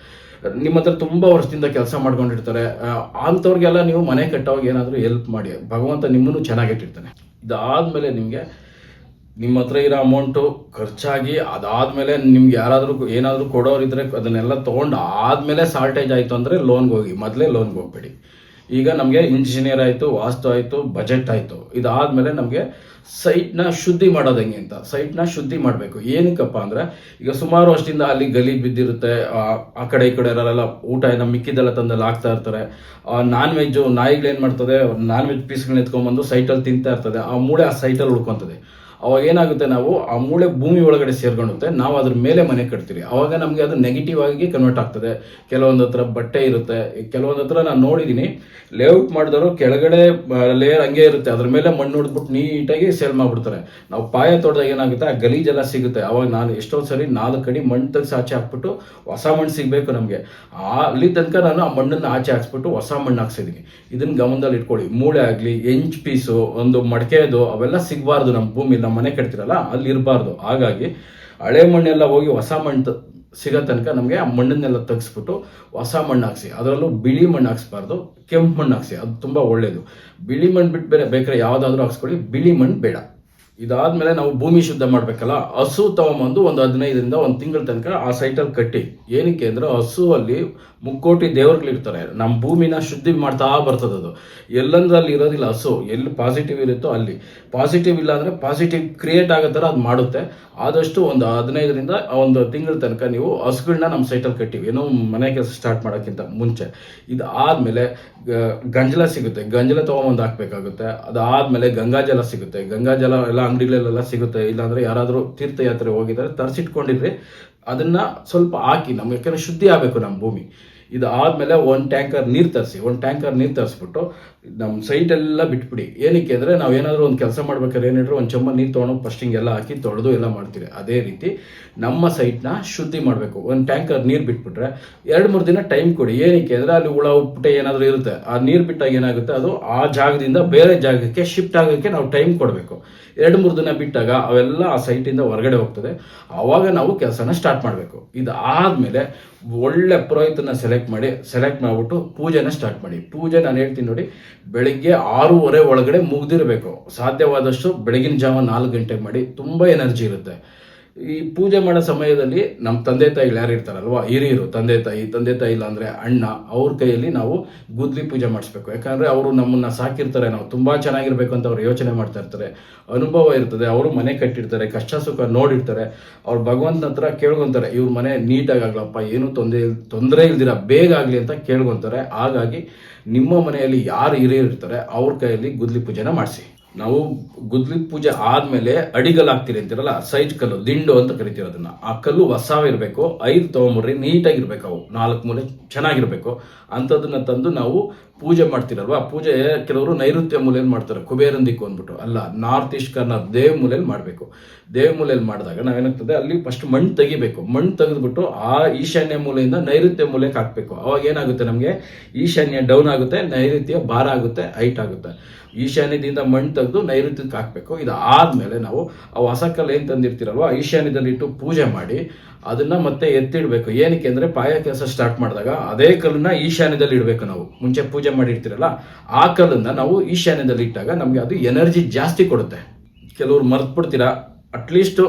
ನಿಮ್ಮ ಹತ್ರ ತುಂಬ ವರ್ಷದಿಂದ ಕೆಲಸ ಮಾಡ್ಕೊಂಡಿರ್ತಾರೆ. ಅಂಥವ್ರಿಗೆಲ್ಲ ನೀವು ಮನೆ ಕಟ್ಟೋವಾಗ ಏನಾದರೂ ಹೆಲ್ಪ್ ಮಾಡಿ. ಭಗವಂತ ನಿಮ್ಮನ್ನು ಚೆನ್ನಾಗಿಟ್ಟಿರ್ತಾನೆ ಇದಾದ್ಮೇಲೆ ನಿಮಗೆ ನಿಮ್ಮ ಹತ್ರ ಇರೋ ಅಮೌಂಟು ಖರ್ಚಾಗಿ ಅದಾದ್ಮೇಲೆ ನಿಮ್ಗೆ ಯಾರಾದರೂ ಏನಾದರೂ ಕೊಡೋರಿದ್ರೆ ಅದನ್ನೆಲ್ಲ ತೊಗೊಂಡು ಆದಮೇಲೆ ಶಾರ್ಟೇಜ್ ಆಯಿತು ಅಂದರೆ ಲೋನ್ಗೆ ಹೋಗಿ. ಮೊದಲೇ ಲೋನ್ಗೆ ಹೋಗ್ಬೇಡಿ. ಈಗ ನಮಗೆ ಇಂಜಿನಿಯರ್ ಆಯಿತು, ವಾಸ್ತು ಆಯಿತು ಬಜೆಟ್ ಆಯಿತು. ಇದಾದಮೇಲೆ ನಮಗೆ ಸೈಟ್ನ ಶುದ್ಧಿ ಮಾಡೋದು ಹೆಂಗೆ ಅಂತ. ಸೈಟ್ನ ಶುದ್ಧಿ ಮಾಡಬೇಕು. ಏನಕ್ಕಪ್ಪ ಅಂದರೆ, ಈಗ ಸುಮಾರು ವರ್ಷದಿಂದ ಅಲ್ಲಿ ಗಲಿ ಬಿದ್ದಿರುತ್ತೆ, ಆ ಕಡೆ ಈ ಕಡೆ ಇರೋಲ್ಲ, ಊಟ ಏನೋ ಮಿಕ್ಕಿದ್ದೆಲ್ಲ ತಂದಲ್ಲಿ ಹಾಕ್ತಾ ಇರ್ತಾರೆ. ನಾನ್ ವೆಜ್ಜು ಏನು ಮಾಡ್ತದೆ ನಾನ್ ವೆಜ್ ಪೀಸ್ಗಳನ್ನ ಎತ್ಕೊಂಡ್ಬಂದು ಸೈಟಲ್ಲಿ ತಿಂತಾ ಇರ್ತದೆ. ಆ ಮೂಳೆ ಆ ಸೈಟಲ್ಲಿ ಉಳ್ಕೊತದೆ. ಅವಾಗ ಏನಾಗುತ್ತೆ ನಾವು ಆ ಮೂಳೆ ಭೂಮಿ ಒಳಗಡೆ ಸೇರ್ಕೊಂಡುತ್ತೆ ನಾವು ಅದ್ರ ಮೇಲೆ ಮನೆ ಕಟ್ತೀವಿ. ಅವಾಗ ನಮಗೆ ಅದು ನೆಗೆಟಿವ್ ಆಗಿ ಕನ್ವರ್ಟ್ ಆಗ್ತದೆ. ಕೆಲವೊಂದು ಹತ್ರ ಬಟ್ಟೆ ಇರುತ್ತೆ. ಕೆಲವೊಂದು ಹತ್ರ ನಾನು ನೋಡಿದ್ದೀನಿ ಲೇಔಟ್ ಮಾಡಿದವರು ಕೆಳಗಡೆ ಲೇಯರ್ ಹಂಗೆ ಇರುತ್ತೆ. ಅದ್ರ ಮೇಲೆ ಮಣ್ಣು ಹೊಡೆದ್ಬಿಟ್ಟು ನೀಟಾಗಿ ಸೇಲ್ ಮಾಡಿಬಿಡ್ತಾರೆ. ನಾವು ಪಾಯ ತೊಡೆದಾಗ ಏನಾಗುತ್ತೆ, ಆ ಗಲೀಜೆಲ್ಲ ಸಿಗುತ್ತೆ. ಅವಾಗ ನಾನು ಎಷ್ಟೊಂದು ಸರಿ ನಾಲ್ಕು ಕಡೆ ಮಣ್ಣು ತೆಗೆಸಿ ಆಚೆ ಹಾಕ್ಬಿಟ್ಟು ಹೊಸ ಮಣ್ಣು ಸಿಗಬೇಕು ನಮಗೆ. ಅಲ್ಲಿ ತನಕ ನಾನು ಆ ಮಣ್ಣನ್ನು ಆಚೆ ಹಾಕ್ಸ್ಬಿಟ್ಟು ಹೊಸ ಮಣ್ಣು ಹಾಕ್ಸಿದ್ದೀನಿ ಇದನ್ನು ಗಮನದಲ್ಲಿ ಇಟ್ಕೊಳ್ಳಿ ಮೂಳೆ ಆಗಲಿ ಎಂಚ್ ಪೀಸು ಒಂದು ಮಡಕೆದು ಅವೆಲ್ಲ ಸಿಗಬಾರ್ದು ನಮ್ಮ ಭೂಮಿ ನಮ್ಮ ಮನೆ ಕಟ್ತಿರಲ್ಲ ಅಲ್ಲಿ ಇರಬಾರ್ದು ಹಾಗಾಗಿ ಹಳೆ ಮಣ್ಣೆಲ್ಲ ಹೋಗಿ ಹೊಸ ಮಣ್ಣು ಸಿಗೋ ತನಕ ನಮಗೆ ಆ ಮಣ್ಣನ್ನೆಲ್ಲ ತೆಗೆಸ್ಬಿಟ್ಟು ಹೊಸ ಮಣ್ಣು ಹಾಕ್ಸಿ. ಅದರಲ್ಲೂ ಬಿಳಿ ಮಣ್ಣು ಹಾಕ್ಸ್ಬಾರ್ದು, ಕೆಂಪು ಮಣ್ಣು ಹಾಕ್ಸಿ. ಅದು ತುಂಬ ಒಳ್ಳೆಯದು ಬಿಳಿ ಮಣ್ಣು ಬಿಟ್ಟು ಬೇರೆ ಬೇಕಾದ್ರೆ ಯಾವುದಾದ್ರೂ ಹಾಕ್ಸ್ಕೊಳ್ಳಿ. ಬಿಳಿ ಮಣ್ಣು ಬೇಡ. ಇದಾದ್ಮೇಲೆ ನಾವು ಭೂಮಿ ಶುದ್ಧ ಮಾಡ್ಬೇಕಲ್ಲ, ಹಸು ತಗೊಂಬಂದು ಒಂದು ಹದಿನೈದರಿಂದ ಒಂದು ತಿಂಗಳ ತನಕ ಆ ಸೈಟಲ್ಲಿ ಕಟ್ಟಿ. ಏನಕ್ಕೆ ಅಂದ್ರೆ ಹಸುವಲ್ಲಿ ಮುಕ್ಕೋಟಿ ದೇವ್ರುಗಳಿರ್ತಾರೆ ನಮ್ಮ ಭೂಮಿನ ಶುದ್ಧಿ ಮಾಡ್ತಾ ಬರ್ತದೆ ಅದು. ಎಲ್ಲಂದ್ರೆ ಅಲ್ಲಿ ಇರೋದಿಲ್ಲ ಹಸು. ಎಲ್ಲಿ ಪಾಸಿಟಿವ್ ಇರುತ್ತೋ ಅಲ್ಲಿ. ಪಾಸಿಟಿವ್ ಇಲ್ಲ ಅಂದರೆ ಪಾಸಿಟಿವ್ ಕ್ರಿಯೇಟ್ ಆಗೋ ಥರ ಅದು ಮಾಡುತ್ತೆ. ಆದಷ್ಟು ಒಂದು ಹದಿನೈದರಿಂದ ಒಂದು ತಿಂಗಳ ತನಕ ನೀವು ಹಸುಗಳನ್ನ ನಮ್ಮ ಸೈಟಲ್ಲಿ ಕಟ್ಟಿವಿ ಏನೋ ಮನೆ ಕೆಲಸ ಸ್ಟಾರ್ಟ್ ಮಾಡೋಕ್ಕಿಂತ ಮುಂಚೆ. ಇದು ಆದಮೇಲೆ ಗಂಜಲ ಸಿಗುತ್ತೆ. ಗಂಜಲ ತೊಗೊಂಬಂದು ಹಾಕಬೇಕಾಗುತ್ತೆ. ಅದಾದಮೇಲೆ ಗಂಗಾಜಲ ಸಿಗುತ್ತೆ. ಗಂಗಾಜಲ ಎಲ್ಲ ಅಂಗಡಿಗಳಲ್ಲೆಲ್ಲ ಸಿಗುತ್ತೆ. ಇಲ್ಲಾಂದ್ರೆ ಯಾರಾದರೂ ತೀರ್ಥಯಾತ್ರೆ ಹೋಗಿದ್ದಾರೆ, ತರಿಸಿಟ್ಕೊಂಡಿದ್ರೆ ಅದನ್ನ ಸ್ವಲ್ಪ ಹಾಕಿ, ನಮ್ಗೆ ಯಾಕಂದ್ರೆ ಶುದ್ಧಿ ಆಗಬೇಕು ನಮ್ಮ ಭೂಮಿ. ಇದು ಆದಮೇಲೆ ಒಂದು ಟ್ಯಾಂಕರ್ ನೀರು ತರಿಸಿ, ಒಂದು ಟ್ಯಾಂಕರ್ ನೀರು ತರಿಸ್ಬಿಟ್ಟು ನಮ್ಮ ಸೈಟ್ ಎಲ್ಲ ಬಿಟ್ಬಿಡಿ. ಏನಕ್ಕೆ ಅಂದರೆ ನಾವು ಏನಾದರೂ ಒಂದು ಕೆಲಸ ಮಾಡ್ಬೇಕಾದ್ರೆ ಏನಿದ್ರು ಒಂದು ಚಮ್ಮ ನೀರು ತೊಗೊಂಡು ಫಸ್ಟಿಂಗ್ ಎಲ್ಲ ಹಾಕಿ ತೊಳೆದು ಎಲ್ಲ ಮಾಡ್ತೀವಿ. ಅದೇ ರೀತಿ ನಮ್ಮ ಸೈಟ್ನ ಶುದ್ಧಿ ಮಾಡಬೇಕು. ಒಂದು ಟ್ಯಾಂಕರ್ ನೀರು ಬಿಟ್ಬಿಟ್ರೆ ಎರಡು ಮೂರು ದಿನ ಟೈಮ್ ಕೊಡಿ. ಏನಕ್ಕೆ ಅಂದರೆ ಅಲ್ಲಿ ಹುಳ, ಉಪ್ಪುಟೆ ಏನಾದರೂ ಇರುತ್ತೆ, ಆ ನೀರು ಬಿಟ್ಟಾಗ ಏನಾಗುತ್ತೆ, ಅದು ಆ ಜಾಗದಿಂದ ಬೇರೆ ಜಾಗಕ್ಕೆ ಶಿಫ್ಟ್ ಆಗೋಕ್ಕೆ ನಾವು ಟೈಮ್ ಕೊಡಬೇಕು. ಎರಡು ಮೂರು ದಿನ ಬಿಟ್ಟಾಗ ಅವೆಲ್ಲ ಆ ಸೈಟಿಂದ ಹೊರಗಡೆ ಹೋಗ್ತದೆ. ಆವಾಗ ನಾವು ಕೆಲಸನ ಸ್ಟಾರ್ಟ್ ಮಾಡಬೇಕು. ಇದು ಆದಮೇಲೆ ಒಳ್ಳೆ ಪುರೋಹಿತನ ಸೆಲೆಕ್ಟ್ ಮಾಡಿ ಸೆಲೆಕ್ಟ್ ಮಾಡಿಬಿಟ್ಟು ಪೂಜೆನ ಸ್ಟಾರ್ಟ್ ಮಾಡಿ. ಪೂಜೆ ನಾನು ಹೇಳ್ತೀನಿ ನೋಡಿ, ಬೆಳಿಗ್ಗೆ ಆರೂವರೆ ಒಳಗಡೆ ಮುಗ್ದಿರಬೇಕು. ಸಾಧ್ಯವಾದಷ್ಟು ಬೆಳಗಿನ ಜಾವ ನಾಲ್ಕು ಗಂಟೆಗೆ ಮಾಡಿ ತುಂಬ ಎನರ್ಜಿ ಇರುತ್ತೆ. ಈ ಪೂಜೆ ಮಾಡೋ ಸಮಯದಲ್ಲಿ ನಮ್ಮ ತಂದೆ ತಾಯಿಗಳು ಯಾರು ಇರ್ತಾರಲ್ವಾ? ಹಿರಿಯರು, ತಂದೆ ತಾಯಿ ತಂದೆ ತಾಯಿ ಇಲ್ಲ ಅಂದರೆ ಅಣ್ಣ, ಅವ್ರ ಕೈಯಲ್ಲಿ ನಾವು ಗುದ್ಲಿ ಪೂಜೆ ಮಾಡಿಸ್ಬೇಕು. ಯಾಕಂದರೆ ಅವರು ನಮ್ಮನ್ನು ಸಾಕಿರ್ತಾರೆ, ನಾವು ತುಂಬ ಚೆನ್ನಾಗಿರ್ಬೇಕು ಅಂತ ಅವ್ರು ಯೋಚನೆ ಮಾಡ್ತಾ ಇರ್ತಾರೆ. ಅನುಭವ ಇರ್ತದೆ, ಅವರು ಮನೆ ಕಟ್ಟಿರ್ತಾರೆ, ಕಷ್ಟ ಸುಖ ನೋಡಿರ್ತಾರೆ. ಅವ್ರು ಭಗವಂತನ ಹತ್ರ ಕೇಳ್ಕೊಂತಾರೆ, ಇವ್ರ ಮನೆ ನೀಟಾಗಿ ಆಗಲಪ್ಪ, ಏನು ತೊಂದರೆ ತೊಂದರೆ ಇಲ್ದಿರ, ಬೇಗ ಆಗಲಿ ಅಂತ ಕೇಳ್ಕೊಂತಾರೆ. ಹಾಗಾಗಿ ನಿಮ್ಮ ಮನೆಯಲ್ಲಿ ಯಾರು ಹಿರಿಯರು ಇರ್ತಾರೆ, ಅವ್ರ ಕೈಯಲ್ಲಿ ಗುದ್ಲಿ ಪೂಜೆನ ಮಾಡಿಸಿ. ನಾವು ಗುದ್ಲಿ ಪೂಜೆ ಆದ್ಮೇಲೆ ಅಡಿಗಲ್ ಹಾಕ್ತೀರಿ ಅಂತೀರಲ್ಲ, ಸೈಜ್ ಕಲ್ಲು, ದಿಂಡು ಅಂತ ಕರಿತೀವಿ ಅದನ್ನ. ಆ ಕಲ್ಲು ಹೊಸಾವಿರ್ಬೇಕು ಐದು ತಗೊಂಬರ್ರಿ, ನೀಟಾಗಿರ್ಬೇಕು ಅವು, ನಾಲ್ಕು ಮೂಲೆ ಚೆನ್ನಾಗಿರ್ಬೇಕು. ಅಂಥದನ್ನ ತಂದು ನಾವು ಪೂಜೆ ಮಾಡ್ತೀರಲ್ವ? ಪೂಜೆ ಕೆಲವರು ನೈಋತ್ಯ ಮೂಲೆಯಲ್ಲಿ ಮಾಡ್ತಾರೆ ಕುಬೇರನ್ ದಿಕ್ಕು ಅಂದ್ಬಿಟ್ಟು. ಅಲ್ಲ, ನಾರ್ತ್ ಈಸ್ಟ್ ಕಾರ್ನರ್ ದೇವ್ ಮೂಲೆಯಲ್ಲಿ ಮಾಡಬೇಕು. ದೇವ್ ಮೂಲೆಯಲ್ಲಿ ಮಾಡಿದಾಗ ನಾವೇನಾಗ್ತದೆ? ಅಲ್ಲಿ ಫಸ್ಟ್ ಮಣ್ಣು ತೆಗಿಬೇಕು. ಮಣ್ಣು ತೆಗೆದ್ಬಿಟ್ಟು ಆ ಈಶಾನ್ಯ ಮೂಲೆಯಿಂದ ನೈಋತ್ಯ ಮೂಲೆಗೆ ಹಾಕಬೇಕು. ಅವಾಗ ಏನಾಗುತ್ತೆ ನಮಗೆ? ಈಶಾನ್ಯ ಡೌನ್ ಆಗುತ್ತೆ, ನೈಋತ್ಯ ಭಾರ ಆಗುತ್ತೆ ಹೈಟ್ ಆಗುತ್ತೆ. ಈಶಾನ್ಯದಿಂದ ಮಣ್ಣು ತೆಗೆದು ನೈಋತ್ಯಕ್ಕೆ ಹಾಕಬೇಕು. ಇದು ಆದಮೇಲೆ ನಾವು ಆ ಹೊಸ ಕಲ್ಲು ಏನು ತಂದಿರ್ತೀರಲ್ವ? ಈಶಾನ್ಯದಲ್ಲಿ ಇಟ್ಟು ಪೂಜೆ ಮಾಡಿ ಅದನ್ನ ಮತ್ತೆ ಎತ್ತಿಡ್ಬೇಕು. ಏನಕ್ಕೆ ಅಂದ್ರೆ ಪಾಯ ಕೆಲಸ ಸ್ಟಾರ್ಟ್ ಮಾಡಿದಾಗ ಅದೇ ಕಲ್ಲನ್ನ ಈಶಾನ್ಯದಲ್ಲಿ ಇಡಬೇಕು ನಾವು. ಮುಂಚೆ ಪೂಜೆ ಮಾಡಿರ್ತೀರಲ್ಲ, ಆ ಕಲ್ಲನ್ನ ನಾವು ಈಶಾನ್ಯದಲ್ಲಿ ಇಟ್ಟಾಗ ನಮಗೆ ಅದು ಎನರ್ಜಿ ಜಾಸ್ತಿ ಕೊಡುತ್ತೆ. ಕೆಲವ್ರು ಮರ್ತು ಬಿಡ್ತೀರಾ ಅಟ್ಲೀಸ್ಟ್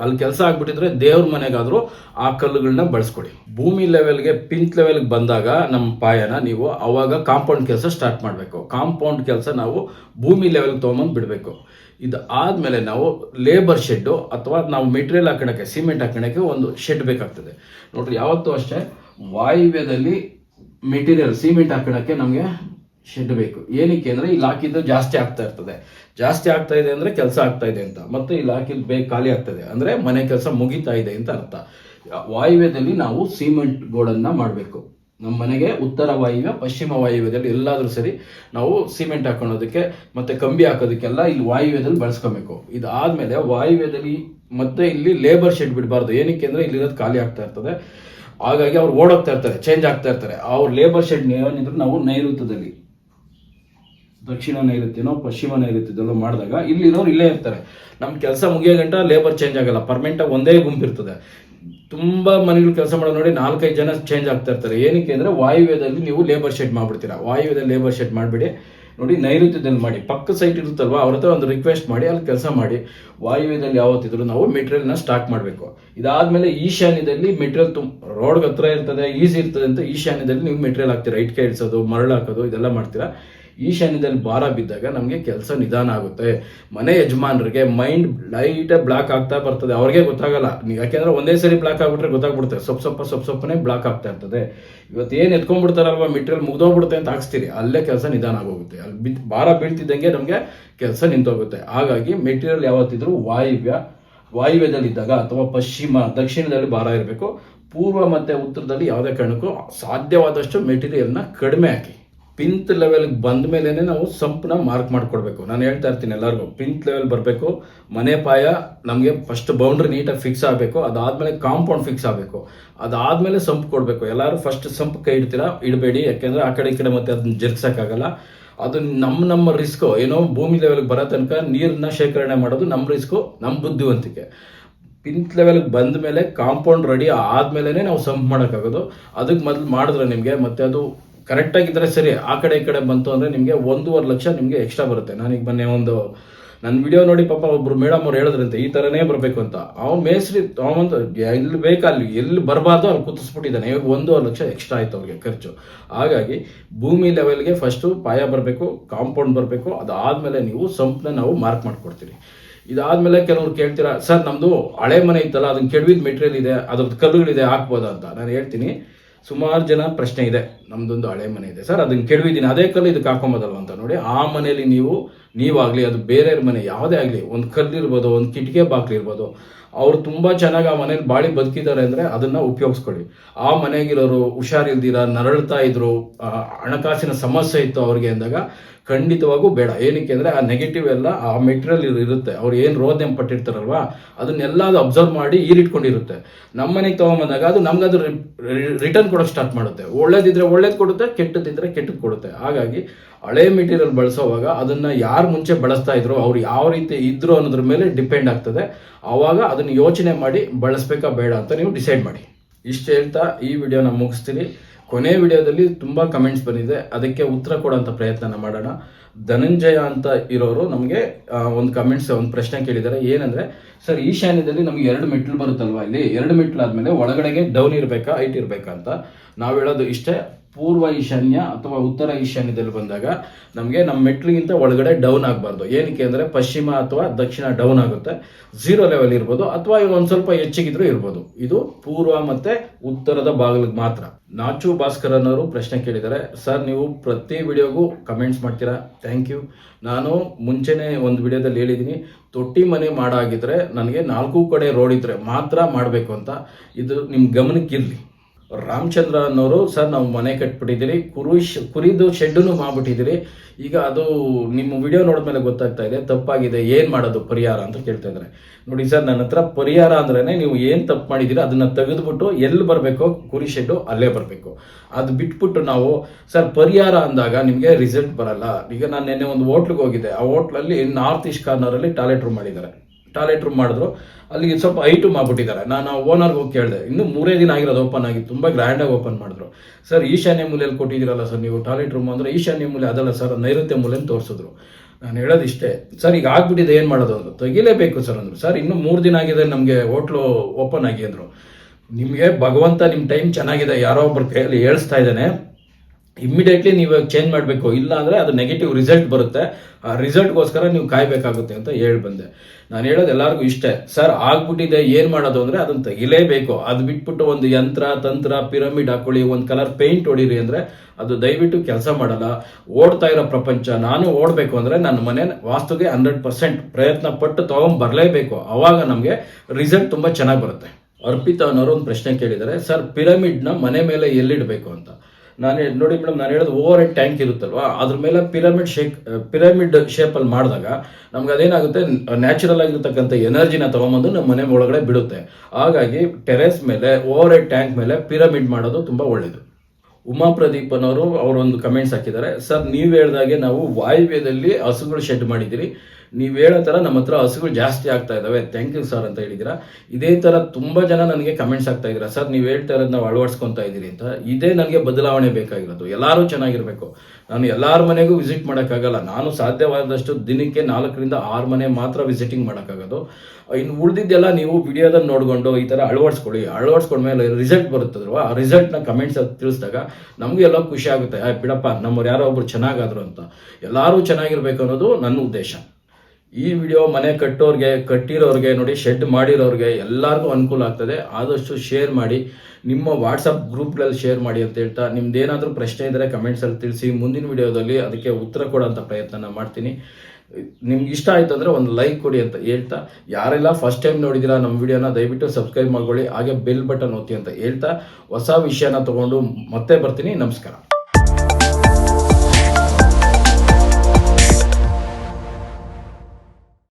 ಅಲ್ಲಿ ಕೆಲಸ ಆಗ್ಬಿಟ್ಟಿದ್ರೆ ದೇವ್ರ ಮನೆಗಾದರೂ ಆ ಕಲ್ಲುಗಳನ್ನ ಬಳಸ್ಕೊಡಿ. ಭೂಮಿ ಲೆವೆಲ್ಗೆ ಪಿಂಕ್ ಲೆವೆಲ್ಗೆ ಬಂದಾಗ ನಮ್ಮ ಪಾಯನ ನೀವು ಅವಾಗ ಕಾಂಪೌಂಡ್ ಕೆಲಸ ಸ್ಟಾರ್ಟ್ ಮಾಡಬೇಕು. ಕಾಂಪೌಂಡ್ ಕೆಲಸ ನಾವು ಭೂಮಿ ಲೆವೆಲ್ಗೆ ತೊಗೊಂಬಂದು ಬಿಡಬೇಕು. ಇದು ಆದಮೇಲೆ ನಾವು ಲೇಬರ್ ಶೆಡ್ಡು ಅಥವಾ ನಾವು ಮೆಟೀರಿಯಲ್ ಹಾಕೋಣಕ್ಕೆ ಸಿಮೆಂಟ್ ಹಾಕೋಣಕ್ಕೆ ಒಂದು ಶೆಡ್ ಬೇಕಾಗ್ತದೆ. ನೋಡ್ರಿ, ಯಾವತ್ತೂ ಅಷ್ಟೇ ವಾಯುವ್ಯದಲ್ಲಿ ಮೆಟೀರಿಯಲ್ ಸಿಮೆಂಟ್ ಹಾಕೋಣಕ್ಕೆ ನಮಗೆ ಶೆಡ್ ಬೇಕು. ಏನಕ್ಕೆ ಅಂದ್ರೆ ಇಲ್ಲಿ ಹಾಕಿದ್ದು ಜಾಸ್ತಿ ಆಗ್ತಾ ಇರ್ತದೆ. ಜಾಸ್ತಿ ಆಗ್ತಾ ಇದೆ ಅಂದ್ರೆ ಕೆಲಸ ಆಗ್ತಾ ಇದೆ ಅಂತ. ಮತ್ತೆ ಇಲ್ಲಿ ಹಾಕಿದ್ದು ಬೇಗ ಖಾಲಿ ಆಗ್ತದೆ ಅಂದ್ರೆ ಮನೆ ಕೆಲಸ ಮುಗಿತಾ ಇದೆ ಅಂತ ಅರ್ಥ. ವಾಯುವ್ಯದಲ್ಲಿ ನಾವು ಸಿಮೆಂಟ್ ಗೋಡನ್ನು ಮಾಡಬೇಕು. ನಮ್ಮ ಮನೆಗೆ ಉತ್ತರ ವಾಯುವ್ಯ, ಪಶ್ಚಿಮ ವಾಯುವ್ಯದಲ್ಲಿ ಎಲ್ಲಾದರೂ ಸರಿ ನಾವು ಸಿಮೆಂಟ್ ಹಾಕೊಳ್ಳೋದಕ್ಕೆ ಮತ್ತೆ ಕಂಬಿ ಹಾಕೋದಕ್ಕೆಲ್ಲ ಇಲ್ಲಿ ವಾಯುವ್ಯದಲ್ಲಿ ಬಳಸ್ಕೊಬೇಕು. ಇದಾದ್ಮೇಲೆ ವಾಯುವ್ಯದಲ್ಲಿ ಮತ್ತೆ ಇಲ್ಲಿ ಲೇಬರ್ ಶೆಡ್ ಬಿಡಬಾರ್ದು. ಏನಕ್ಕೆ ಅಂದ್ರೆ ಇಲ್ಲಿರೋದು ಖಾಲಿ ಆಗ್ತಾ ಇರ್ತದೆ. ಹಾಗಾಗಿ ಅವ್ರು ಓಡೋಗ್ತಾ ಇರ್ತಾರೆ ಚೇಂಜ್ ಆಗ್ತಾ ಇರ್ತಾರೆ. ಅವ್ರ ಲೇಬರ್ ಶೆಡ್ ಏನಿದ್ರು ನಾವು ನೈಋತ್ಯದಲ್ಲಿ, ದಕ್ಷಿಣ ನೈಋತ್ಯನೋ ಪಶ್ಚಿಮ ನೈಋತ್ಯದಲ್ಲೋ ಮಾಡಿದಾಗ ಇಲ್ಲಿರೋರು ಇಲ್ಲೇ ಇರ್ತಾರೆ. ನಮ್ಮ ಕೆಲಸ ಮುಗಿಯೋ ಗಂಟ ಲೇಬರ್ ಚೇಂಜ್ ಆಗಲ್ಲ. ಪರ್ಮನೆಂಟಾಗಿ ಒಂದೇ ಗುಂಪು ಇರ್ತದೆ. ತುಂಬಾ ಮನೆಗಳು ಕೆಲಸ ಮಾಡೋ ನೋಡಿ ನಾಲ್ಕೈದು ಜನ ಚೇಂಜ್ ಆಗ್ತಾ ಇರ್ತಾರೆ. ಏನಕ್ಕೆ ಅಂದ್ರೆ ವಾಯುವ್ಯದಲ್ಲಿ ನೀವು ಲೇಬರ್ ಶೆಡ್ ಮಾಡ್ಬಿಡ್ತೀರಾ. ವಾಯುವ್ಯದಲ್ಲಿ ಲೇಬರ್ ಶೆಡ್ ಮಾಡಿಬಿಡಿ. ನೋಡಿ ನೈಋತ್ಯದಲ್ಲಿ ಮಾಡಿ. ಪಕ್ಕ ಸೈಟ್ ಇರುತ್ತಲ್ವಾ, ಅವ್ರ ಹತ್ರ ಒಂದು ರಿಕ್ವೆಸ್ಟ್ ಮಾಡಿ, ಅಲ್ಲಿ ಕೆಲಸ ಮಾಡಿ. ವಾಯುವ್ಯದಲ್ಲಿ ಯಾವತ್ತಿದ್ರು ನಾವು ಮೆಟೀರಿಯಲ್ನ ಸ್ಟಾರ್ಟ್ ಮಾಡಬೇಕು. ಇದಾದ್ಮೇಲೆ ಈಶಾನ್ಯದಲ್ಲಿ ಮೆಟೀರಿಯಲ್ ತುಂಬ ರೋಡ್ಗೆ ಹತ್ರ ಇರ್ತದೆ ಈಸಿ ಇರ್ತದೆ ಅಂತ ಈಶಾನ್ಯದಲ್ಲಿ ನೀವು ಮೆಟೀರಿಯಲ್ ಹಾಕ್ತೀರಾ. ಇಟ್ಕೆ ಇಡ್ಸೋದು ಮರಳು ಹಾಕೋದು ಇದೆಲ್ಲ ಮಾಡ್ತೀರಾ. ಈಶಾನ್ಯದಲ್ಲಿ ಭಾರ ಬಿದ್ದಾಗ ನಮಗೆ ಕೆಲಸ ನಿಧಾನ ಆಗುತ್ತೆ. ಮನೆ ಯಜಮಾನರಿಗೆ ಮೈಂಡ್ ಲೈಟ್ ಬ್ಲಾಕ್ ಆಗ್ತಾ ಬರ್ತದೆ. ಅವ್ರಿಗೆ ಗೊತ್ತಾಗಲ್ಲ. ನೀವು ಯಾಕೆಂದ್ರೆ ಒಂದೇ ಸರಿ ಬ್ಲಾಕ್ ಆಗ್ಬಿಟ್ರೆ ಗೊತ್ತಾಗ್ಬಿಡುತ್ತೆ. ಸ್ವಲ್ಪ ಸ್ವಲ್ಪ ಸ್ವಲ್ಪ ಸ್ವಲ್ಪನೇ ಬ್ಲಾಕ್ ಆಗ್ತಾ ಇರ್ತದೆ. ಇವತ್ತು ಏನು ಎತ್ಕೊಂಡ್ಬಿಡ್ತಾರಲ್ವ? ಮೆಟೀರಿಯಲ್ ಮುಗ್ದೋಗ್ಬಿಡುತ್ತೆ ಅಂತ ಹಾಕ್ಸ್ತೀರಿ. ಅಲ್ಲೇ ಕೆಲಸ ನಿಧಾನ ಆಗೋಗುತ್ತೆ. ಅಲ್ಲಿ ಬಿದ್ದು ಭಾರ ಬೀಳ್ತಿದ್ದಂಗೆ ನಮಗೆ ಕೆಲಸ ನಿಂತೋಗುತ್ತೆ. ಹಾಗಾಗಿ ಮೆಟೀರಿಯಲ್ ಯಾವತ್ತಿದ್ರು ವಾಯುವ್ಯ, ವಾಯುವ್ಯದಲ್ಲಿದ್ದಾಗ ಅಥವಾ ಪಶ್ಚಿಮ, ದಕ್ಷಿಣದಲ್ಲಿ ಭಾರ ಇರಬೇಕು. ಪೂರ್ವ ಮತ್ತೆ ಉತ್ತರದಲ್ಲಿ ಯಾವುದೇ ಕಾರಣಕ್ಕೂ ಸಾಧ್ಯವಾದಷ್ಟು ಮೆಟೀರಿಯಲ್ನ ಕಡಿಮೆ ಹಾಕಿ. ಪಿಂತ್ ಲೆವೆಲ್ಗೆ ಬಂದ ಮೇಲೆ ನಾವು ಸಂಪನ್ನ ಮಾರ್ಕ್ ಮಾಡ್ಕೊಡ್ಬೇಕು. ನಾನು ಹೇಳ್ತಾ ಇರ್ತೀನಿ ಎಲ್ಲರಿಗೂ ಪಿಂತ್ ಲೆವೆಲ್ ಬರಬೇಕು, ಮನೆ ಪಾಯ ನಮಗೆ ಫಸ್ಟ್ ಬೌಂಡ್ರಿ ನೀಟಾಗಿ ಫಿಕ್ಸ್ ಆಗಬೇಕು, ಅದಾದಮೇಲೆ ಕಾಂಪೌಂಡ್ ಫಿಕ್ಸ್ ಆಗಬೇಕು. ಅದಾದಮೇಲೆ ಸಂಪ್ ಕೊಡಬೇಕು. ಎಲ್ಲರೂ ಫಸ್ಟ್ ಸಂಪ್ ಕೈ ಇಡ್ತೀರಾ? ಇಡಬೇಡಿ, ಯಾಕೆಂದರೆ ಆ ಕಡೆ ಈ ಕಡೆ ಮತ್ತೆ ಅದನ್ನ ಜರ್ಸೋಕ್ಕಾಗಲ್ಲ ಅದು ನಮ್ಮ ನಮ್ಮ ರಿಸ್ಕು ಏನೋ ಭೂಮಿ ಲೆವೆಲ್ಗೆ ಬರೋ ತನಕ ನೀರನ್ನ ಶೇಖರಣೆ ಮಾಡೋದು ನಮ್ಮ ರಿಸ್ಕು ನಮ್ಮ ಬುದ್ಧಿವಂತಿಕೆ. ಪಿಂತ್ ಲೆವೆಲ್ಗೆ ಬಂದ ಮೇಲೆ ಕಾಂಪೌಂಡ್ ರೆಡಿ ಆದ್ಮೇಲೆ ನಾವು ಸಂಪ್ ಮಾಡೋಕ್ಕಾಗೋದು. ಅದಕ್ಕೆ ಮೊದಲು ಮಾಡಿದ್ರೆ ನಿಮಗೆ ಮತ್ತೆ ಅದು ಕರೆಕ್ಟ್ ಆಗಿದ್ರೆ ಸರಿ, ಆ ಕಡೆ ಈ ಕಡೆ ಬಂತು ಅಂದ್ರೆ ನಿಮಗೆ ಒಂದೂವರೆ ಲಕ್ಷ ನಿಮಗೆ ಎಕ್ಸ್ಟ್ರಾ ಬರುತ್ತೆ. ನಾನೀಗ ಮೊನ್ನೆ ಒಂದು ನನ್ನ ವಿಡಿಯೋ ನೋಡಿ ಪಾಪ ಒಬ್ರು ಮೇಡಮ್ ಅವ್ರು ಹೇಳಿದ್ರಂತೆ, ಈ ತರನೇ ಬರಬೇಕು ಅಂತ. ಅವ್ನು ಮೇಸ್ರಿ ಅವನಂತ ಎಲ್ಲಿ ಅಲ್ಲಿ, ಎಲ್ಲಿ ಬರಬಾರ್ದು ಅಲ್ಲಿ ಕೂತಿಸ್ಬಿಟ್ಟಿದ್ದಾನೆ. ಇವಾಗ ಒಂದೂವರೆ ಲಕ್ಷ ಎಕ್ಸ್ಟ್ರಾ ಆಯ್ತು ಅವ್ರಿಗೆ ಖರ್ಚು. ಹಾಗಾಗಿ ಭೂಮಿ ಲೆವೆಲ್ಗೆ ಫಸ್ಟು ಪಾಯ ಬರಬೇಕು ಕಾಂಪೌಂಡ್ ಬರಬೇಕು, ಅದಾದಮೇಲೆ ನೀವು ಸಂಪನ್ನ ನಾವು ಮಾರ್ಕ್ ಮಾಡ್ಕೊಡ್ತೀರಿ. ಇದಾದ್ಮೇಲೆ ಕೆಲವ್ರು ಕೇಳ್ತೀರಾ, ಸರ್, ನಮ್ದು ಹಳೆ ಮನೆ ಇತ್ತಲ್ಲ ಅದನ್ನ ಕೆಡವಿದ ಮೆಟೀರಿಯಲ್ ಇದೆ, ಅದ್ರದ್ದು ಕಲ್ಲುಗಳಿದೆ, ಹಾಕ್ಬೋದಾ? ಅಂತ. ನಾನು ಹೇಳ್ತೀನಿ ಸುಮಾರು ಜನ ಪ್ರಶ್ನೆ ಇದೆ. ನಮ್ದೊಂದು ಹಳೆ ಮನೆ ಇದೆ. ಸರ್ ಅದನ್ನ ಕೆಡವಿದ್ದೀನಿ ಅದೇ ಕಲ್ಲು ಇದಕ್ಕೆ ಹಾಕೊಂಬೋದಲ್ವ ಅಂತ ನೋಡಿ, ಆ ಮನೆಯಲ್ಲಿ ನೀವು, ನೀವಾಗಲಿ, ಅದು ಬೇರೆಯವ್ರ ಮನೆ, ಯಾವುದೇ ಆಗಲಿ, ಒಂದು ಕಲ್ಲಿರ್ಬೋದು, ಒಂದು ಕಿಟಕಿ ಬಾಕ್ಲಿರ್ಬೋದು ಅವ್ರು ತುಂಬ ಚೆನ್ನಾಗಿ ಆ ಮನೇಲಿ ಬಾಳಿ ಬದುಕಿದ್ದಾರೆ ಅಂದರೆ ಅದನ್ನು ಉಪಯೋಗಿಸ್ಕೊಳ್ಳಿ. ಆ ಮನೆಗಿರೋರು ಹುಷಾರಿಲ್ದಿರ ನರಳ್ತಾ ಇದ್ರು ಹಣಕಾಸಿನ ಸಮಸ್ಯೆ ಇತ್ತು ಅವ್ರಿಗೆ ಅಂದಾಗ ಖಂಡಿತವಾಗೂ ಬೇಡ. ಏನಕ್ಕೆ ಅಂದರೆ ಆ ನೆಗೆಟಿವ್ ಎಲ್ಲ ಆ ಮೆಟೀರಿಯಲ್ ಇರುತ್ತೆ. ಅವ್ರು ಏನು ರೋದನೆ ಪಟ್ಟಿರ್ತಾರಲ್ವಾ? ಅದನ್ನೆಲ್ಲ ಅದು ಅಬ್ಸರ್ವ್ ಮಾಡಿ ಈರಿಟ್ಕೊಂಡಿರುತ್ತೆ. ನಮ್ಮ ಮನೆಗೆ ತೊಗೊಂಬಂದಾಗ ಅದು ನಮ್ಗೆ ಅದು ರಿಟರ್ನ್ ಕೊಡೋಕೆ ಸ್ಟಾರ್ಟ್ ಮಾಡುತ್ತೆ. ಒಳ್ಳೇದಿದ್ರೆ ಒಳ್ಳೇದು ಕೊಡುತ್ತೆ ಕೆಟ್ಟದಿದ್ರೆ ಕೆಟ್ಟದ್ದು ಕೊಡುತ್ತೆ. ಹಾಗಾಗಿ ಹಳೆ ಮೆಟೀರಿಯಲ್ ಬಳಸೋವಾಗ ಅದನ್ನು ಯಾರು ಮುಂಚೆ ಬಳಸ್ತಾ ಇದ್ರು, ಅವ್ರು ಯಾವ ರೀತಿ ಇದ್ರು ಅನ್ನೋದ್ರ ಮೇಲೆ ಡಿಪೆಂಡ್ ಆಗ್ತದೆ. ಆವಾಗ ಅದನ್ನು ಯೋಚನೆ ಮಾಡಿ, ಬಳಸಬೇಕಾ ಬೇಡ ಅಂತ ನೀವು ಡಿಸೈಡ್ ಮಾಡಿ. ಇಷ್ಟು ಹೇಳ್ತಾ ಈ ವಿಡಿಯೋನ ಮುಗಿಸ್ತೀನಿ. ಕೊನೆ ವಿಡಿಯೋದಲ್ಲಿ ತುಂಬ ಕಮೆಂಟ್ಸ್ ಬಂದಿದೆ. ಅದಕ್ಕೆ ಉತ್ತರ ಕೊಡೋಂಥ ಪ್ರಯತ್ನ ಮಾಡೋಣ. ಧನಂಜಯ ಅಂತ ಇರೋರು ನಮಗೆ ಒಂದು ಕಮೆಂಟ್ಸ್ ಒಂದು ಪ್ರಶ್ನೆ ಕೇಳಿದ್ದಾರೆ. ಏನಂದ್ರೆ, ಸರ್, ಈಶಾನ್ಯದಲ್ಲಿ ನಮಗೆ ಎರಡು ಮೆಟ್ಲು ಬರುತ್ತಲ್ವಾ ಇಲ್ಲಿ? ಎರಡು ಮೆಟ್ಲು ಆದ್ಮೇಲೆ ಒಳಗಡೆಗೆ ಡೌನ್ ಇರಬೇಕಾ, ಹೈಟ್ ಇರಬೇಕಾ ಅಂತ? ನಾವು ಹೇಳೋದು ಇಷ್ಟೇ. ಪೂರ್ವ ಈಶಾನ್ಯ ಅಥವಾ ಉತ್ತರ ಈಶಾನ್ಯದಲ್ಲಿ ಬಂದಾಗ ನಮಗೆ ನಮ್ಮ ಮೆಟ್ಲಿಗಿಂತ ಒಳಗಡೆ ಡೌನ್ ಆಗಬಾರ್ದು. ಏನಕ್ಕೆ ಅಂದರೆ ಪಶ್ಚಿಮ ಅಥವಾ ದಕ್ಷಿಣ ಡೌನ್ ಆಗುತ್ತೆ. ಝೀರೋ ಲೆವೆಲ್ ಇರ್ಬೋದು ಅಥವಾ ಒಂದು ಸ್ವಲ್ಪ ಹೆಚ್ಚಿಗಿದ್ರೂ ಇರ್ಬೋದು. ಇದು ಪೂರ್ವ ಮತ್ತೆ ಉತ್ತರದ ಭಾಗಗಳಿಗೆ ಮಾತ್ರ. ನಾಚು ಭಾಸ್ಕರ್ ಅನ್ನೋರು ಪ್ರಶ್ನೆ ಕೇಳಿದ್ದಾರೆ. ಸರ್, ನೀವು ಪ್ರತಿ ವಿಡಿಯೋಗೂ ಕಮೆಂಟ್ಸ್ ಮಾಡ್ತೀರಾ? ಥ್ಯಾಂಕ್ ಯು ನಾನು ಮುಂಚೆನೆ ಒಂದು ವಿಡಿಯೋದಲ್ಲಿ ಹೇಳಿದ್ದೀನಿ ತೊಟ್ಟಿ ಮನೆ ಮಾಡಾಗಿದ್ರೆ ನನಗೆ ನಾಲ್ಕು ಕಡೆ ರೋಡ್ ಇದ್ರೆ ಮಾತ್ರ ಮಾಡಬೇಕು ಅಂತ. ಇದು ನಿಮ್ಮ ಗಮನಕ್ಕಿರಲಿ. ರಾಮಚಂದ್ರ ಅನ್ನೋರು, ಸರ್, ನಾವು ಮನೆ ಕಟ್ಬಿಟ್ಟಿದ್ದೀರಿ ಕುರಿ ಕುರಿದು ಶೆಡ್ಡನ್ನು ಮಾಡ್ಬಿಟ್ಟಿದ್ದೀರಿ. ಈಗ ಅದು ನಿಮ್ಮ ವಿಡಿಯೋ ನೋಡಿದ್ಮೇಲೆ ಗೊತ್ತಾಗ್ತಾ ಇದೆ, ತಪ್ಪಾಗಿದೆ, ಏನು ಮಾಡೋದು ಪರಿಹಾರ ಅಂತ ಕೇಳ್ತಾ ಇದ್ದಾರೆ. ನೋಡಿ ಸರ್, ನನ್ನ ಹತ್ರ ಪರಿಹಾರ ಅಂದ್ರೆ ನೀವು ಏನು ತಪ್ಪು ಮಾಡಿದ್ದೀರಿ, ಅದನ್ನ ತೆಗೆದುಬಿಟ್ಟು ಎಲ್ಲಿ ಬರಬೇಕು, ಕುರಿ ಶೆಡ್ಡು ಅಲ್ಲೇ ಬರಬೇಕು. ಅದು ಬಿಟ್ಬಿಟ್ಟು ನಾವು, ಸರ್, ಪರಿಹಾರ ಅಂದಾಗ ನಿಮಗೆ ರಿಸಲ್ಟ್ ಬರಲ್ಲ. ಈಗ ನಾನು ನಿನ್ನೆ ಒಂದು ಹೋಟ್ಲಿಗೆ ಹೋಗಿದ್ದೆ. ಆ ಹೋಟ್ಲಲ್ಲಿ ನಾರ್ತ್ ಈಸ್ಟ್ ಕಾರ್ನರಲ್ಲಿ ಟಾಯ್ಲೆಟ್ ರೂಮ್ ಮಾಡಿದ್ದಾರೆ. ಟಾಯ್ಲೆಟ್ ರೂಮ್ ಮಾಡಿದ್ರು. ಅಲ್ಲಿ ಸ್ವಲ್ಪ ಐಟು ಮಾಡ್ಬಿಟ್ಟಿದ್ದಾರೆ. ನಾನು ಓನರ್ಗೆ ಹೋಗಿ ಕೇಳಿದೆ, ಇನ್ನು ಮೂರೇ ದಿನ ಆಗಿರೋದು ಓಪನ್ ಆಗಿ, ತುಂಬ ಗ್ರ್ಯಾಂಡಾಗಿ ಓಪನ್ ಮಾಡಿದ್ರು. ಸರ್, ಈಶಾನ್ಯ ಮೂಲೆಯಲ್ಲಿ ಕೊಟ್ಟಿದ್ದೀರಲ್ಲ ಸರ್ ನೀವು ಟಾಯ್ಲೆಟ್ ರೂಮ್ ಅಂದರೆ ಈಶಾನ್ಯ ಮೂಲೆ ಅದಲ್ಲ ಸರ್, ನೈಋತ್ಯ ಮೂಲೆಯನ್ನು ತೋರಿಸಿದ್ರು. ನಾನು ಹೇಳೋದಿಷ್ಟೇ, ಸರ್, ಈಗ ಆಗ್ಬಿಟ್ಟಿದೆ, ಏನು ಮಾಡೋದು? ಅಂದ್ರು, ತೆಗಿಲೇಬೇಕು ಸರ್, ಅಂದ್ರು. ಸರ್, ಇನ್ನೂ ಮೂರು ದಿನ ಆಗಿದೆ, ನಮಗೆ ಹೋಟ್ಲು ಓಪನ್ ಆಗಿ, ಅಂದರು. ನಿಮಗೆ ಭಗವಂತ ನಿಮ್ಮ ಟೈಮ್ ಚೆನ್ನಾಗಿದೆ, ಯಾರೋ ಒಬ್ಬರ ಕೈಯಲ್ಲಿ ಹೇಳಿಸ್ತಾ ಇದ್ದಾನೆ. ಇಮ್ಮಿಡಿಯೇಟ್ಲಿ ನೀವು ಚೇಂಜ್ ಮಾಡಬೇಕು. ಇಲ್ಲ ಅಂದರೆ ಅದು ನೆಗೆಟಿವ್ ರಿಸಲ್ಟ್ ಬರುತ್ತೆ. ಆ ರಿಸಲ್ಟ್ಗೋಸ್ಕರ ನೀವು ಕಾಯಬೇಕಾಗುತ್ತೆ ಅಂತ ಹೇಳಿ ಬಂದೆ. ನಾನು ಹೇಳೋದು ಎಲ್ಲರಿಗೂ ಇಷ್ಟೇ. ಸರ್, ಆಗ್ಬಿಟ್ಟಿದೆ. ಏನು ಮಾಡೋದು ಅಂದರೆ ಅದನ್ನು ತೆಗಿಲೇಬೇಕು. ಅದು ಬಿಟ್ಬಿಟ್ಟು ಒಂದು ಯಂತ್ರ, ತಂತ್ರ, ಪಿರಮಿಡ್ ಹಾಕೊಳ್ಳಿ, ಒಂದು ಕಲರ್ ಪೇಂಟ್ ಹೊಡೀರಿ ಅಂದರೆ ಅದು ದಯವಿಟ್ಟು ಕೆಲಸ ಮಾಡಲ್ಲ. ಓಡ್ತಾ ಇರೋ ಪ್ರಪಂಚ. ನಾನು ಓಡಬೇಕು ಅಂದರೆ ನನ್ನ ಮನೆ ವಾಸ್ತುಗೆ ಹಂಡ್ರೆಡ್ ಪರ್ಸೆಂಟ್ ಪ್ರಯತ್ನ ಪಟ್ಟು ತೊಗೊಂಬರಲೇಬೇಕು. ಅವಾಗ ನಮಗೆ ರಿಸಲ್ಟ್ ತುಂಬ ಚೆನ್ನಾಗಿ ಬರುತ್ತೆ. ಅರ್ಪಿತಾ ಅನ್ನೋರು ಒಂದು ಪ್ರಶ್ನೆ ಕೇಳಿದ್ದಾರೆ. ಸರ್, ಪಿರಮಿಡ್ನ ಮನೆ ಮೇಲೆ ಎಲ್ಲಿಡಬೇಕು ಅಂತ. ನಾನು ನೋಡಿ ಮೇಡಮ್, ನಾನು ಹೇಳೋದು ಓವರ್ ಹೆಡ್ ಟ್ಯಾಂಕ್ ಇರುತ್ತಲ್ವಾ? ಅದ್ರ ಮೇಲೆ ಪಿರಮಿಡ್ ಶೇಕ್ ಪಿರಮಿಡ್ ಶೇಪಲ್ಲಿ ಮಾಡಿದಾಗ ನಮ್ಗೆ ಅದೇನಾಗುತ್ತೆ? ನ್ಯಾಚುರಲ್ ಆಗಿರ್ತಕ್ಕಂಥ ಎನರ್ಜಿನ ತಗೊಂಬಂದು ನಮ್ಮ ಮನೆ ಒಳಗಡೆ ಬಿಡುತ್ತೆ. ಹಾಗಾಗಿ ಟೆರೆಸ್ ಮೇಲೆ ಓವರ್ ಹೆಡ್ ಟ್ಯಾಂಕ್ ಮೇಲೆ ಪಿರಮಿಡ್ ಮಾಡೋದು ತುಂಬ ಒಳ್ಳೆಯದು ಉಮಾ ಪ್ರದೀಪ್ ಅನ್ನೋರು ಅವರೊಂದು ಕಮೆಂಟ್ಸ್ ಹಾಕಿದ್ದಾರೆ. ಸರ್, ನೀವು ಹೇಳ್ದಾಗೆ ನಾವು ವಾಯುವ್ಯದಲ್ಲಿ ಹಸುಗಳು ಶೆಡ್ ಮಾಡಿದ್ದೀರಿ. ನೀವು ಹೇಳೋ ಥರ ನಮ್ಮ ಹತ್ರ ಹಸುಗಳು ಜಾಸ್ತಿ ಆಗ್ತಾ ಇದ್ದಾವೆ ಥ್ಯಾಂಕ್ ಯು ಸರ್ ಅಂತ ಹೇಳಿದ್ದೀರಾ ಇದೇ ಥರ ತುಂಬ ಜನ ನನಗೆ ಕಮೆಂಟ್ಸ್ ಆಗ್ತಾ ಇದ್ದೀರಾ. ಸರ್ ನೀವು ಹೇಳ್ತಾ ಇರೋದು ನಾವು ಅಳವಡಿಸ್ಕೊತಾ ಇದ್ದೀರಿ ಅಂತ. ಇದೇ ನನಗೆ ಬದಲಾವಣೆ ಬೇಕಾಗಿರೋದು. ಎಲ್ಲರೂ ಚೆನ್ನಾಗಿರಬೇಕು. ನಾನು ಎಲ್ಲರ ಮನೆಗೂ ವಿಸಿಟ್ ಮಾಡೋಕ್ಕಾಗಲ್ಲ. ನಾನು ಸಾಧ್ಯವಾದಷ್ಟು ದಿನಕ್ಕೆ ನಾಲ್ಕರಿಂದ ಆರು ಮನೆ ಮಾತ್ರ ವಿಸಿಟಿಂಗ್ ಮಾಡೋಕ್ಕಾಗೋದು. ಇನ್ನು ಉಳಿದಿದ್ದೆಲ್ಲ ನೀವು ವಿಡಿಯೋದಲ್ಲಿ ನೋಡಿಕೊಂಡು ಈ ಥರ ಅಳವಡಿಸ್ಕೊಳ್ಳಿ. ಅಳವಡಿಸ್ಕೊಂಡ್ಮೇಲೆ ರಿಸಲ್ಟ್ ಬರುತ್ತಲ್ವ ಆ ರಿಸಲ್ಟ್ನ ಕಮೆಂಟ್ಸ್ ತಿಳಿಸಿದಾಗ ನಮಗೂ ಎಲ್ಲ ಖುಷಿ ಆಗುತ್ತೆ. ಬಿಡಪ್ಪ, ನಮ್ಮವ್ರು ಯಾರೋ ಒಬ್ರು ಚೆನ್ನಾಗಾದ್ರು ಅಂತ. ಎಲ್ಲರೂ ಚೆನ್ನಾಗಿರ್ಬೇಕು ಅನ್ನೋದು ನನ್ನ ಉದ್ದೇಶ. ಈ ವಿಡಿಯೋ ಮನೆ ಕಟ್ಟೋರ್ಗೆ, ಕಟ್ಟಿರೋರ್ಗೆ ನೋಡಿ ಶೆಡ್ ಮಾಡಿರೋರ್ಗೆ ಎಲ್ಲರಿಗೂ ಅನುಕೂಲ ಆಗ್ತದೆ. ಆದಷ್ಟು ಶೇರ್ ಮಾಡಿ, ನಿಮ್ಮ ವಾಟ್ಸಪ್ ಗ್ರೂಪ್ಗಳಲ್ಲಿ ಶೇರ್ ಮಾಡಿ ಅಂತ ಹೇಳ್ತಾ, ನಿಮ್ದು ಪ್ರಶ್ನೆ ಪ್ರಶ್ನೆ ಇದ್ದರೆ ಕಮೆಂಟ್ಸಲ್ಲಿ ತಿಳಿಸಿ, ಮುಂದಿನ ವಿಡಿಯೋದಲ್ಲಿ ಅದಕ್ಕೆ ಉತ್ತರ ಕೊಡೋಂಥ ಪ್ರಯತ್ನ ಮಾಡ್ತೀನಿ. ನಿಮ್ಗೆ ಇಷ್ಟ ಆಯ್ತು ಅಂದರೆ ಒಂದು ಲೈಕ್ ಕೊಡಿ ಅಂತ ಹೇಳ್ತಾ, ಯಾರೆಲ್ಲ ಫಸ್ಟ್ ಟೈಮ್ ನೋಡಿದಿರಾ ನಮ್ಮ ವಿಡಿಯೋನ ದಯವಿಟ್ಟು ಸಬ್ಸ್ಕ್ರೈಬ್ ಮಾಡ್ಕೊಳ್ಳಿ, ಹಾಗೆ ಬೆಲ್ ಬಟನ್ ಒತ್ತಿ ಅಂತ ಹೇಳ್ತಾ, ಹೊಸ ವಿಷಯನ ತಗೊಂಡು ಮತ್ತೆ ಬರ್ತೀನಿ. ನಮಸ್ಕಾರ.